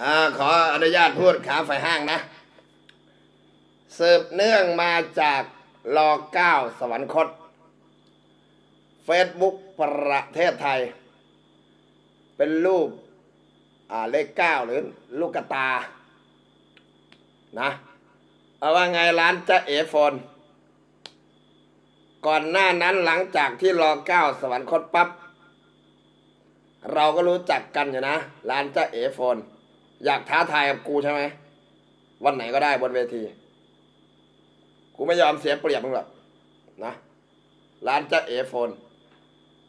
อขออนุญาตพูดขาไฟห้างนะสืบเนื่องมาจากรอเก้าสวรรคต เฟซบุ๊กประเทศไทย เป็นรูปเลขเก้าหรือลูกกตา นะ เอาว่าไงร้านจะเอโฟนก่อนหน้านั้นหลังจากที่รอเก้าสวรรคตปั๊บเราก็รู้จักกันอยู่นะ ร้านจะเอโฟน อยากท้าทายกับกูใช่ไหมวันไหนก็ได้บนเวที กูไม่ยอมเสียเปรียบมึงหรอกนะ ร้านจะเอฟโฟน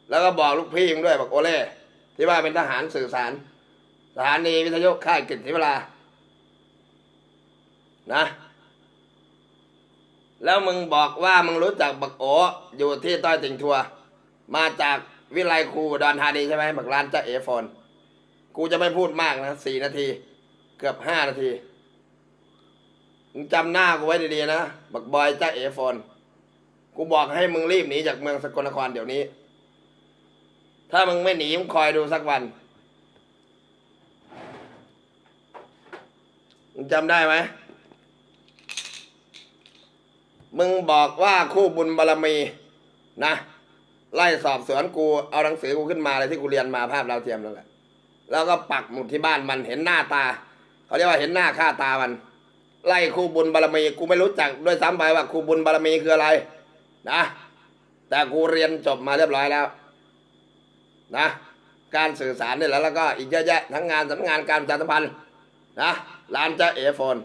แล้วก็บอกลูกพี่มึงด้วยบอกโอเล่ที่ว่าเป็นทหารสื่อสารสถานีวิทยุค่ายกิจศิวรานะ แล้วมึงบอกว่ามึงรู้จักบักโออยู่ที่ต้อยติงทัว มาจากวิไลครูดอนธานีใช่ไหมบักร้านจะเอฟโฟน กูจะไม่พูดมากนะสี่นาที เกือบห้านาทีมึงจำหน้ากูไว้ดีๆนะ บักบอยจ้าเอโฟนกูบอกให้มึงรีบหนีจากเมืองสกลนครเดี๋ยวนี้ ถ้ามึงไม่หนีมึงคอยดูสักวัน มึงจำได้ไหม มึงบอกว่าคู่บุญบารมีนะ ไล่สอบสวนกู เอาหนังสือกูขึ้นมาเลยที่กูเรียนมาภาพดาวเทียมนั่นแหละ แล้วก็ปักหมุดที่บ้านมันเห็นหน้าตา เขาเรียกว่าเห็นหน้าค่าตามัน ไล่ครูบุญบารมีกูไม่รู้จักด้วยซ้ำไปว่าครูบุญบารมีคืออะไร นะ แต่กูเรียนจบมาเรียบร้อยแล้ว นะ การสื่อสารนี่แหละแล้วก็อีกเยอะแยะทั้งงานสำนักงานการประชาสัมพันธ์นะร้านจ้าเอโฟน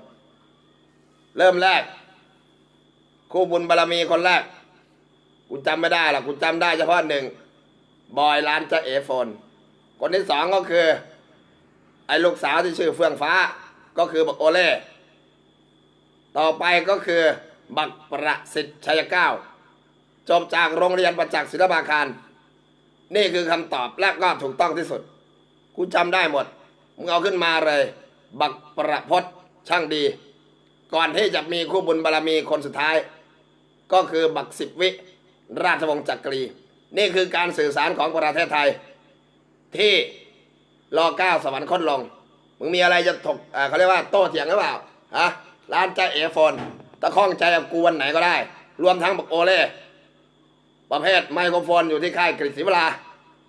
เริ่มแรกครูบุญบารมีคนแรกกูจำไม่ได้หรอกกูจำได้เฉพาะหนึ่งบอยร้านจ้าเอโฟน คนที่สองก็คือ ไอ้ลูกสาวที่ชื่อเฟื่องฟ้า ก็คือบักโอเล่ต่อไปก็คือบักประสิทธิ์ชัยเก้าจบจากโรงเรียนประจักษ์ศิลปาคาร นี่คือคำตอบและก็ถูกต้องที่สุดกูจำได้หมดมึงเอาขึ้นมาเลย บักประพศช่างดี ก่อนที่จะมีคู่บุญบารมีคนสุดท้าย ก็คือบักสิบวิ ราชวงศ์จักรี นี่คือการสื่อสารของประเทศไทย ที่รอเก้าสวรรคตลง มึงมีอะไรจะถกเขาเรียกว่าโต้เถียงหรือเปล่าฮะร้านใจเอโฟนตะข้องใจกับกูวันไหนก็ได้ รวมทั้งบักโอเล่ประเภทไมโครโฟนอยู่ที่ค่ายกฤษศิวรา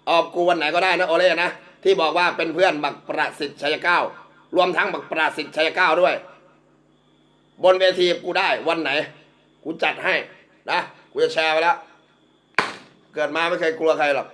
ออกกูวันไหนก็ได้นะโอเล่นะที่บอกว่าเป็นเพื่อนบักประสิทธิ์ชัยเก้ารวมทั้งบักประสิทธิ์ชัยเก้าด้วย บนเวทีกูได้วันไหน กูจัดให้นะกูจะแชร์ไปแล้ว เกิดมาไม่เคยกลัวใครหรอก